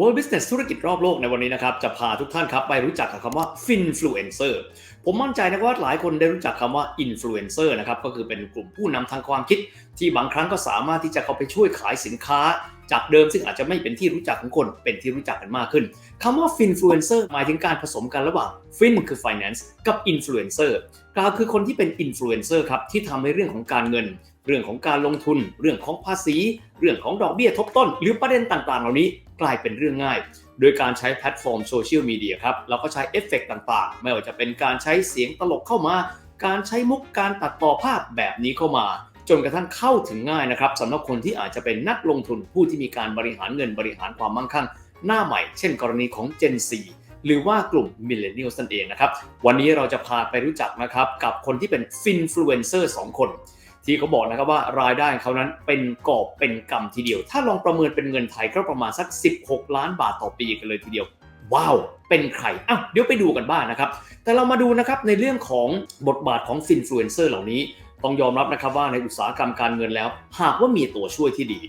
World Business ธุรกิจรอบโลกในวันนี้นะครับ จะพาทุกท่านครับไปรู้จักกับคำว่า Finfluencer ผมมั่นใจนะว่าหลายคนได้รู้จักคำว่า Influencer นะครับ ก็คือเป็นกลุ่มผู้นำทางความคิด ที่บางครั้งก็สามารถที่จะเข้าไปช่วยขายสินค้า จากเดิมซึ่งอาจจะไม่เป็นที่รู้จักของคน เป็นที่รู้จักกันมากขึ้นคำว่า Finfluencer หมายถึงการผสมกันระหว่าง Fin คือ Finance กับ Influencer กล่าวคือคนที่เป็น Influencer ครับที่ทำให้เรื่องของการเงินเรื่องของการลงทุน เรื่องของภาษี เรื่องของดอกเบี้ยทบต้น หรือประเด็นต่างๆ เหล่านี้ กลายเป็นเรื่องง่าย โดยการใช้แพลตฟอร์มโซเชียลมีเดียครับแล้วก็ใช้เอฟเฟกต่างๆ ไม่ว่าจะเป็นการใช้เสียงตลกเข้ามา การใช้มุกการตัดต่อภาพแบบนี้เข้ามาจนกระทั่งเข้าถึงง่ายนะครับสำหรับคนที่อาจจะเป็นนักลงทุนผู้ที่มีการบริหารเงินบริหารความมั่งคั่ง หน้าใหม่ เช่นกรณีของ Gen Z หรือว่ากลุ่ม Millennials นั่นเองนะครับ วันนี้เราจะพาไปรู้จักนะครับกับคนที่เป็น Finfluencer 2คน ที่เขาบอกนะครับว่ารายได้เขานั้นเป็นกอบเป็นกำทีเดียว ถ้าลองประเมินเป็นเงินไทยก็ประมาณสัก 16 ล้านบาทต่อปีกันเลยทีเดียว ว้าว เป็นใครอ้าวเดี๋ยวไปดูกันบ้างนะครับ แต่เรามาดูนะครับในเรื่องของบทบาทของ Finfluencer เหล่านี้ ต้องยอมรับนะครับว่าในอุตสาหกรรมการเงินแล้ว หากว่ามีตัวช่วยที่ดี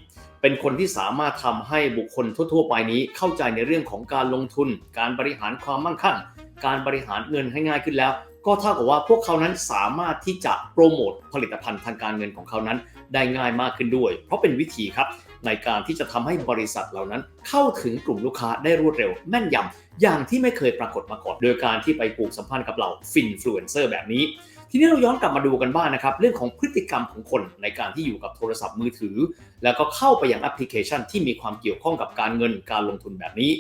เป็นคนที่สามารถทำให้บุคคลทั่ว ๆ ไปนี้ เข้าใจในเรื่องของการลงทุน การบริหารความมั่งคั่ง การบริหารเงินให้ง่ายขึ้นแล้ว ก็เท่ากับว่าพวกเขานั้นสามารถที่จะโปรโมทผลิตภัณฑ์ทางการเงินของเขานั้น ได้ง่ายมากขึ้นด้วย เพราะเป็นวิธีครับในการที่จะทำให้บริษัทเหล่านั้นเข้าถึงกลุ่มลูกค้าได้รวดเร็ว แม่นยำอย่างที่ไม่เคยปรากฏมาก่อน โดยการที่ไปปลูกสัมพันธ์กับเหล่าฟินฟลูเอนเซอร์แบบนี้ ทีนี้เราย้อนกลับมาดูกันบ้างนะครับ เรื่องของพฤติกรรมของคนในการที่อยู่กับโทรศัพท์มือถือ แล้วก็เข้าไปยังแอปพลิเคชันที่มีความเกี่ยวข้องกับการเงินการลงทุนแบบนี้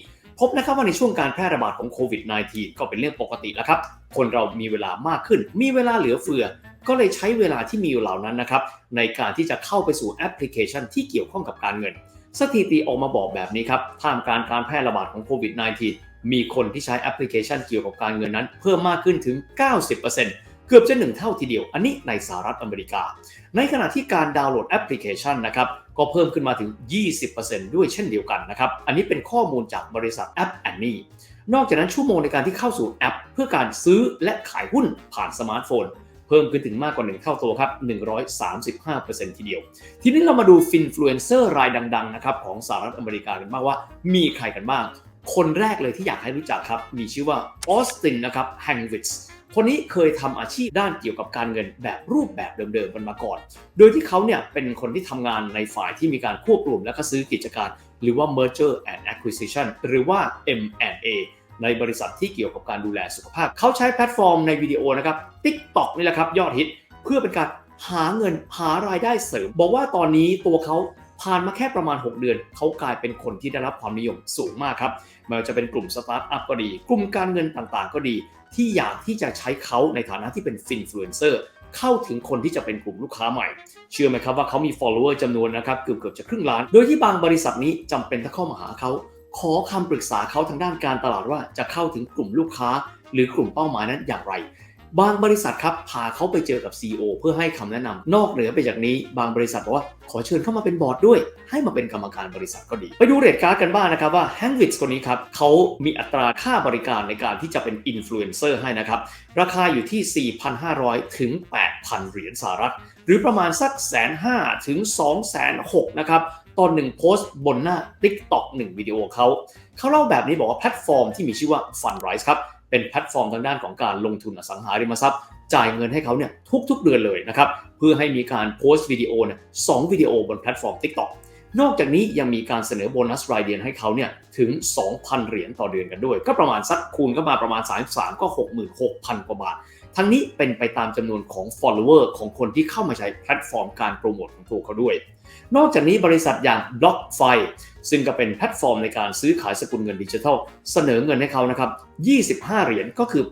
พบนะครับว่าในช่วงการแพร่ระบาดของโควิด -19 ก็เป็นเรื่องปกติแล้วครับ คนเรามีเวลามากขึ้น มีเวลาเหลือเฟือ ก็เลยใช้เวลาที่มีอยู่เหล่านั้นนะครับในการที่จะเข้าไปสู่แอปพลิเคชันที่เกี่ยวข้องกับการเงิน สถิติออกมาบอกแบบนี้ครับท่ามกลางการแพร่ระบาดของโควิด -19 มีคนที่ใช้แอปพลิเคชันเกี่ยวกับการเงินนั้น เพิ่มมากขึ้นถึง 90% เกือบจะหนึ่งเท่าทีเดียว อันนี้ในสหรัฐอเมริกา ในขณะที่การดาวน์โหลดแอปพลิเคชันนะครับก็เพิ่มขึ้นมาถึง 20%ด้วยเช่นเดียวกันนะครับ อันนี้เป็นข้อมูลจากบริษัทแอปแอนนี่นอกจากนั้นชั่วโมงในการที่เข้าสู่แอป เพื่อการซื้อและขายหุ้นผ่านสมาร์ทโฟน เพิ่มขึ้นถึงมากกว่า1เท่าตัวครับ 135%ทีเดียว ทีนี้เรามาดูฟินฟลูเอนเซอร์รายดังๆนะครับของสหรัฐอเมริกากันบ้างว่า มีใครกันบ้าง คนแรกเลยที่อยากให้รู้จักครับ มีชื่อว่าออสตินนะครับแฮงวิช คนนี้เคยทำอาชีพด้านเกี่ยวกับการเงินแบบรูปแบบเดิมๆกันมาก่อน โดยที่เขาเนี่ยเป็นคนที่ทำงานในฝ่ายที่มีการควบรวมและก็ซื้อกิจการ หรือว่า merger and acquisition หรือว่า M&A ในบริษัทที่เกี่ยวกับการดูแลสุขภาพ เขาใช้แพลตฟอร์มในวิดีโอนะครับ TikTok นี่แหละครับยอดฮิต เพื่อเป็นการหาเงินหารายได้เสริม บอกว่าตอนนี้ตัวเขาผ่านมาแค่ประมาณ 6 เดือน เขากลายเป็นคนที่ได้รับความนิยมสูงมากครับไม่ว่าจะเป็นกลุ่มสตาร์ทอัพก็ดี กลุ่มการเงินต่างๆ ก็ดี ที่อยากที่จะใช้เขาในฐานะที่เป็นฟินฟลูเอนเซอร์เข้าถึงคนที่จะเป็นกลุ่มลูกค้าใหม่ เชื่อไหมครับว่าเขามี follower จำนวนนะครับเกือบเกือบจะครึ่งล้าน โดยที่บางบริษัทนี้จำเป็นต้องเข้ามาหาเขา ขอคำปรึกษาเขาทางด้านการตลาดว่าจะเข้าถึงกลุ่มลูกค้า หรือกลุ่มเป้าหมายนั้นอย่างไร บางบริษัทครับพาเขาไปเจอกับ CEO เพื่อให้คำแนะนำนอกเหนือไปจากนี้ บางบริษัทบอกว่าขอเชิญเข้ามาเป็นบอร์ดด้วย ให้มาเป็นกรรมการบริษัทก็ดี ไปดูเรทการ์ดกันบ้างนะครับว่าแฮงวิชคนนี้ครับเขามีอัตราค่าบริการในการที่จะเป็นอินฟลูเอนเซอร์ให้นะครับ ราคาอยู่ที่ 4,500 ถึง 8,000 เหรียญสหรัฐ หรือประมาณสักแสนห้าถึง2แสนหกนะครับตอนหนึ่งโพสต์บนหน้า TikTok 1วิดีโอเขาเขาเล่าแบบนี้บอกว่าแพลตฟอร์มที่มีชื่อว่า Fundrise ครับ เป็นแพลตฟอร์มทางด้านของการลงทุนอสังหาริมทรัพย์ จ่ายเงินให้เขาเนี่ยทุกๆเดือนเลยนะครับเพื่อให้มีการโพสต์วิดีโอเนี่ยสองวิดีโอบนแพลตฟอร์ม TikTok นอกจากนี้ยังมีการเสนอโบนัสรายเดือนให้เขาเนี่ยถึง 2,000 เหรียญต่อเดือนกันด้วย ก็ประมาณสักคูณก็มาประมาณ 33 ก็ 66,000 กว่าบาท ทั้งนี้เป็นไปตามจำนวนของ follower ของคนที่เข้ามาใช้แพลตฟอร์มการโปรโมทของตัวเขาด้วย นอกจากนี้บริษัทอย่าง BlockFi ซึ่งก็เป็นแพลตฟอร์มในการซื้อขายสกุลเงินดิจิทัล เสนอเงินให้เขานะครับ 25 เหรียญก็คือ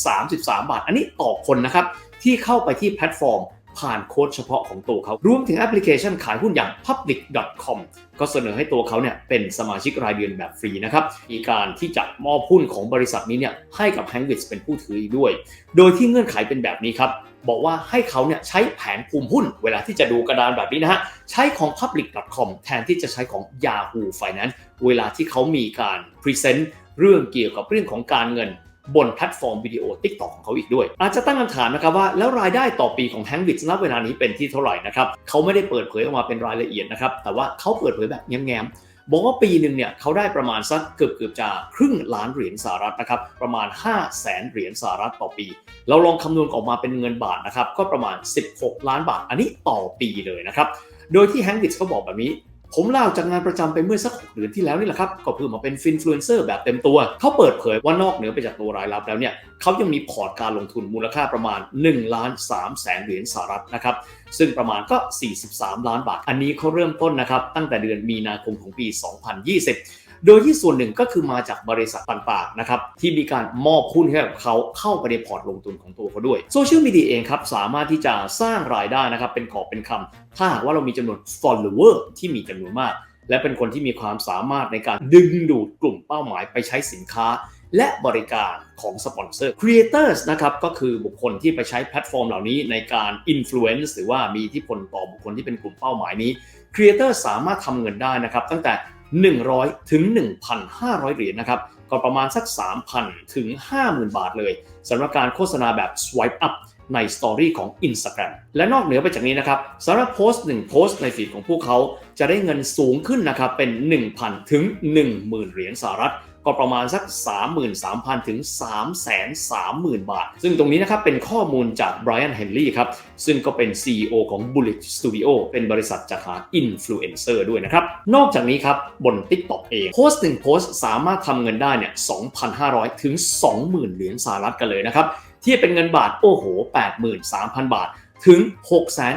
833 บาท อันนี้ต่อคนนะครับ ที่เข้าไปที่แพลตฟอร์ม ผ่านโค้ดเฉพาะของตัวเขา รวมถึงแอปพลิเคชันขายหุ้นอย่าง public.com ก็เสนอให้ตัวเขาเนี่ยเป็นสมาชิกรายเดือนแบบฟรีนะครับ มีการที่จะมอบหุ้นของบริษัทนี้เนี่ยให้กับ h a n k w i t เป็นผู้ถืออีกด้วย โดยที่เงื่อนไขเป็นแบบนี้ครับ บอกว่าให้เขาเนี่ยใช้แผนภูมิหุ้น เวลาที่จะดูกระดานแบบนี้นะฮะ ใช้ของ public.com แทนที่จะใช้ของ Yahoo Finance เวลาที่เขามีการพรีเซนต์เรื่องเกี่ยวกับเรื่องของการเงินบนแพลตฟอร์มวิดีโอ TikTok ของเขาอีกด้วย อาจจะตั้งคำถามนะครับว่าแล้วรายได้ต่อปีของ h a n k w i t z ณเวลานี้เป็นที่เท่าไหร่นะครับเขาไม่ได้เปิดเผยออกมาเป็นรายละเอียดนะครับแต่ว่าเขาเปิดเผยแบบแง้มๆ บอกว่าปีหนึ่งเนี่ยเขาได้ประมาณสักเกือบเกือบๆจะครึ่งล้านเหรียญสหรัฐนะครับประมาณ 5 0 0แสนเหรียญสหรัฐต่อปี เราลองคำนวณออกมาเป็นเงินบาทนะครับก็ประมาณ 16 ล้านบาทอันนี้ต่อปีเลยนะครับโดยที่แฮงกิสเขาบอกแบบนี้ ผมลาออกจากงานประจำไปเมื่อสักหกเดือนที่แล้วนี่แหละครับ ก็เพื่อมาเป็นฟินฟลูเอนเซอร์แบบเต็มตัว เขาเปิดเผยว่านอกเหนือไปจากตัวรายรับแล้วเนี่ยเขายังมีพอร์ตการลงทุนมูลค่าประมาณ1ล้าน3แสนเหรียญสหรัฐนะครับ ซึ่งประมาณก็ 43 ล้านบาท อันนี้เขาเริ่มต้นนะครับ ตั้งแต่เดือนมีนาคมของปี 2020 โดยที่ส่วนหนึ่งก็คือมาจากบริษัทต่างๆนะครับที่มีการมอบหุ้นให้กับเขาเข้าไปในพอร์ตลงทุนของตัวเขาด้วยโซเชียลมีเดียเองครับสามารถที่จะสร้างรายได้นะครับเป็นกอบเป็นคำถ้าหากว่าเรามีจำนวน follower ที่มีจำนวนมาก และเป็นคนที่มีความสามารถในการดึงดูดกลุ่มเป้าหมายไปใช้สินค้าและบริการของสปอนเซอร์ Creators นะครับก็คือบุคคลที่ไปใช้แพลตฟอร์มเหล่านี้ในการ Influence หรือว่ามีอิทธิพลต่อบุคคลที่เป็นกลุ่มเป้าหมายนี้ Creator สามารถทำเงินได้นะครับตั้งแต่ 100 ถึง 1,500 เหรียญนะครับ ก็ประมาณสัก 3,000 ถึง 50,000 บาทเลยสำหรับการโฆษณาแบบ Swipe Up ในสตอรี่ของ Instagram และนอกเหนือไปจากนี้นะครับสำหรับโพสต์ 1 โพสต์ในฟีดของพวกเขา จะได้เงินสูงขึ้นนะครับเป็น 1,000 ถึง 10,000 เหรียญสหรัฐ ก็ประมาณสัก 33,000 ถึง 330,000 บาท ซึ่งตรงนี้นะครับเป็นข้อมูลจาก Brian Henley ครับ ซึ่งก็เป็น CEO ของ Bullet Studio เป็นบริษัทจัดหาอินฟลูเอนเซอร์ด้วยนะครับ นอกจากนี้ครับ บน TikTok เองโพสต์หนึ่งโพสต์สามารถทำเงินได้เนี่ย 2,500 ถึง 20,000 เหรียญสหรัฐกันเลยนะครับที่เป็นเงินบาทโอ้โห 83,000 บาทถึง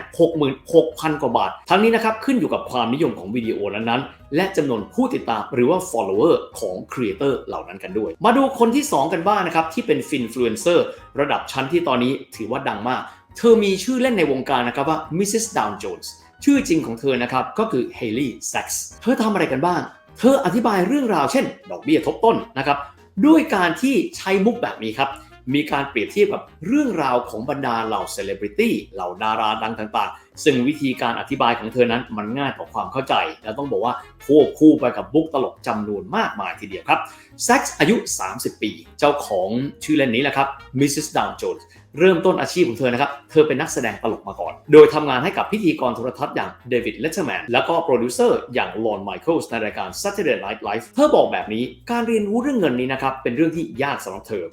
666,000 กว่าบาท ทั้งนี้นะครับขึ้นอยู่กับความนิยมของวิดีโอนั้นๆ และจำนวนผู้ติดตามหรือว่า follower ของ creator เหล่านั้นกันด้วย มาดูคนที่ 2 กันบ้างนะครับ ที่เป็นฟินฟลูเอนเซอร์ระดับชั้นที่ตอนนี้ถือว่าดังมาก เธอมีชื่อเล่นในวงการนะครับว่า Mrs. Down Jones ชื่อจริงของเธอนะครับก็คือ Haley Sachs เธอทำอะไรกันบ้าง เธออธิบายเรื่องราวเช่น ดอกเบี้ยทบต้นนะครับด้วยการที่ใช้มุกแบบนี้ครับ มีการเปรียบเทียบกับเรื่องราวของบรรดาเหล่าเซเลบริตี้เหล่าดาราดังต่างๆ ซึ่งวิธีการอธิบายของเธอนั้นมันง่ายต่อความเข้าใจ และต้องบอกว่าควบคู่ไปกับบุกตลกจำนวนมากมายทีเดียวครับแซ็กซ์อายุ 30 ปี เจ้าของชื่อเล่นนี้แหละครับมิสซิสดาวโจนส์ เริ่มต้นอาชีพของเธอนะครับ เธอเป็นนักแสดงตลกมาก่อน โดยทำงานให้กับพิธีกรโทรทัศน์อย่างเดวิดเลตเ e อร์แมนแล้วก็โปรดิวเซอร์อย่างลอนไมเคิลส์ในรายการ Saturday Night Live เธอบอกแบบนี้การเรียนรู้เรื่องเงินนี้นะครับเป็นเรื่องที่ยากสำหรับเธอ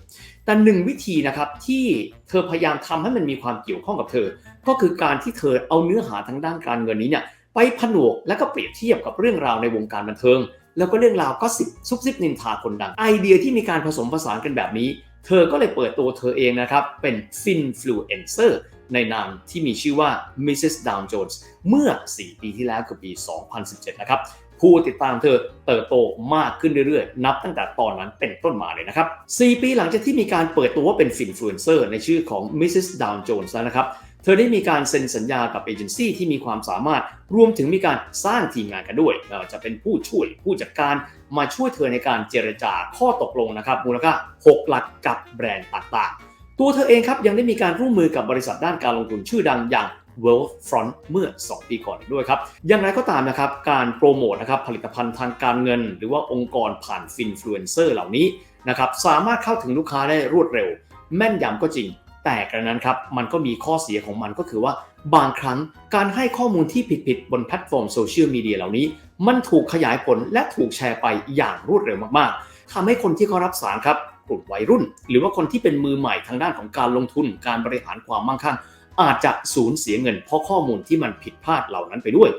แต่หนึ่งวิธีนะครับที่เธอพยายามทำให้มันมีความเกี่ยวข้องกับเธอ ก็คือการที่เธอเอาเนื้อหาทางด้านการเงินนี้เนี่ยไปผนวกและก็เปรียบเทียบกับเรื่องราวในวงการบันเทิงแล้วก็เรื่องราวก็สิบซุบซิบนินทาคนดัง ไอเดียที่มีการผสมผสานกันแบบนี้ เธอก็เลยเปิดตัวเธอเองนะครับ เป็นฟินฟลูเอนเซอร์ในนามที่มีชื่อว่า Mrs. Down Jones เมื่อ 4 ปีที่แล้วคือปี 2017 นะครับ ผู้ติดตามเธอเติบโตมากขึ้นเรื่อยๆ นับตั้งแต่ตอนนั้นเป็นต้นมาเลยนะครับ 4 ปีหลังจากที่มีการเปิดตัวว่าเป็นฟินฟลูเอนเซอร์ในชื่อของ Mrs. Down Jones แล้วนะครับ เธอได้มีการเซ็นสัญญากับเอเจนซี่ที่มีความสามารถ รวมถึงมีการสร้างทีมงานกันด้วย จะเป็นผู้ช่วยผู้จัดการมาช่วยเธอในการเจรจาข้อตกลงนะครับมูลค่า 6 หลักกับแบรนด์ต่างๆ ตัวเธอเองครับยังได้มีการร่วมมือกับบริษัทด้านการลงทุนชื่อดังอย่าง Wealthfront เมื่อ 2 ปีก่อนด้วยครับ อย่างไรก็ตามนะครับ การโปรโมทนะครับผลิตภัณฑ์ทางการเงิน หรือว่าองค์กรผ่านฟินฟลูเอนเซอร์เหล่านี้นะครับสามารถเข้าถึงลูกค้าได้รวดเร็ว แม่นยำก็จริง แต่กระนั้นครับมันก็มีข้อเสียของมันก็คือว่าบางครั้งการให้ข้อมูลที่ผิดๆบนแพลตฟอร์มโซเชียลมีเดียเหล่านี้ มันถูกขยายผลและถูกแชร์ไปอย่างรวดเร็วมากๆทำให้คนที่เขารับสารครับกลุ่มวัยรุ่น หรือว่าคนที่เป็นมือใหม่ทางด้านของการลงทุน การบริหารความมั่งคั่ง อาจจะสูญเสียเงินเพราะข้อมูลที่มันผิดพลาดเหล่านั้นไปด้วย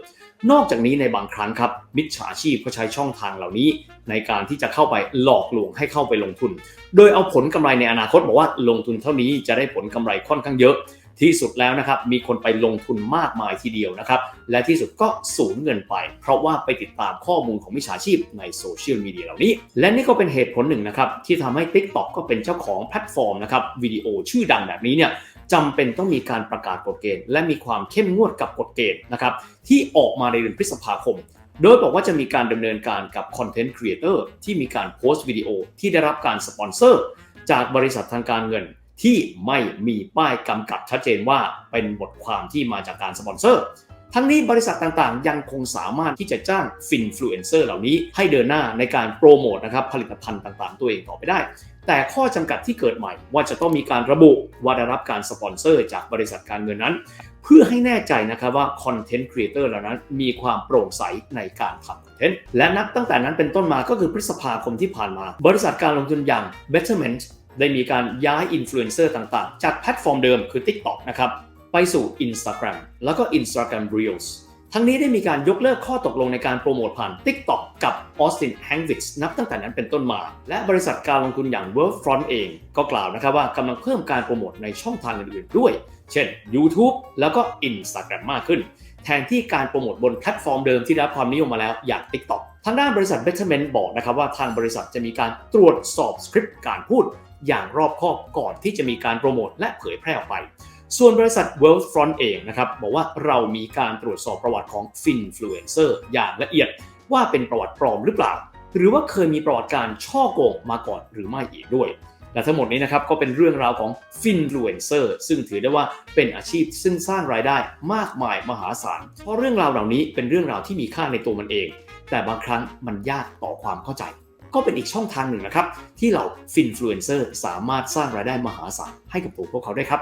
นอกจากนี้ในบางครั้งครับ มิจฉาชีพก็ใช้ช่องทางเหล่านี้ ในการที่จะเข้าไปหลอกลวงให้เข้าไปลงทุน โดยเอาผลกำไรในอนาคตบอกว่าลงทุนเท่านี้จะได้ผลกำไรค่อนข้างเยอะ ที่สุดแล้วนะครับมีคนไปลงทุนมากมายทีเดียวนะครับและที่สุดก็สูญเงินไป เพราะว่าไปติดตามข้อมูลของมิจฉาชีพในโซเชียลมีเดียเหล่านี้ และนี่ก็เป็นเหตุผลหนึ่งนะครับที่ทำให้ TikTok ก็เป็นเจ้าของแพลตฟอร์มนะครับวิดีโอชื่อดังแบบนี้เนี่ย จำเป็นต้องมีการประกาศกฎเกณฑ์ และมีความเข้มงวดกับกฎเกณฑ์นะครับที่ออกมาในเดือนพฤษภาคม โดยบอกว่าจะมีการดำเนินการกับคอนเทนต์ครีเอเตอร์ที่มีการโพสต์วิดีโอที่ได้รับการสปอนเซอร์ จากบริษัททางการเงินที่ไม่มีป้ายกำกับชัดเจนว่าเป็นบทความที่มาจากการสปอนเซอร์ ทั้งนี้บริษัทต่างๆ ยังคงสามารถที่จะจ้างฟินฟลูเอนเซอร์เหล่านี้ให้เดินหน้าในการโปรโมทนะครับผลิตภัณฑ์ต่างๆ ตัวเองต่อไปได้ แต่ข้อจำกัดที่เกิดใหม่ว่าจะต้องมีการระบุว่าได้รับการสปอนเซอร์จากบริษัทการเงินนั้นเเพื่อให้แน่ใจนะครับว่าคอนเทนต์ครีเอเตอร์เหล่านั้นมีความโปร่งใสในการทำคอนเทนต์และนับตั้งแต่นั้นเป็นต้นมาก็คือพฤษภาคมที่ผ่านมา บริษัทการลงทุนอย่าง Betterment ได้มีการย้ายอินฟลูเอนเซอร์ต่างๆ จากแพลตฟอร์มเดิมคือ TikTok นะครับ ไปสู่ Instagram แล้วก็ Instagram Reels ทั้งนี้ได้มีการยกเลิกข้อตกลงในการโปรโมทผ่าน TikTok กับ Austin Hankwitz นับตั้งแต่นั้นเป็นต้นมา และบริษัทการลงทุนอย่าง Workfront เองก็กล่าวนะครับว่ากำลังเพิ่มการโปรโมทในช่องทางอื่นๆด้วย เช่น YouTube แล้วก็ Instagram มากขึ้น แทนที่การโปรโมทบนแพลตฟอร์มเดิมที่ได้รับความนิยมมาแล้วอย่าง TikTok ทางด้านบริษัท Betterment บอกนะครับว่าทางบริษัทจะมีการตรวจสอบสคริปต์การพูดอย่างรอบคอบก่อนที่จะมีการโปรโมทและเผยแพร่ออกไป ส่วนบริษัท Wealthfront เองนะครับบอกว่าเรามีการตรวจสอบประวัติของ Finfluencer อย่างละเอียดว่าเป็นประวัติปลอมหรือเปล่า หรือว่าเคยมีประวัติการช่อโกงมาก่อนหรือไม่อีกด้วยและทั้งหมดนี้นะครับก็เป็นเรื่องราวของ Finfluencer ซึ่งถือได้ว่าเป็นอาชีพซึ่งสร้างรายได้มากมายมหาศาล เพราะเรื่องราวเหล่านี้เป็นเรื่องราวที่มีค่าในตัวมันเอง แต่บางครั้งมันยากต่อความเข้าใจ ก็เป็นอีกช่องทางหนึ่งนะครับ ที่เหล่า Finfluencer สามารถสร้างรายได้มหาศาลให้กับตัวพวกเขาได้ครับ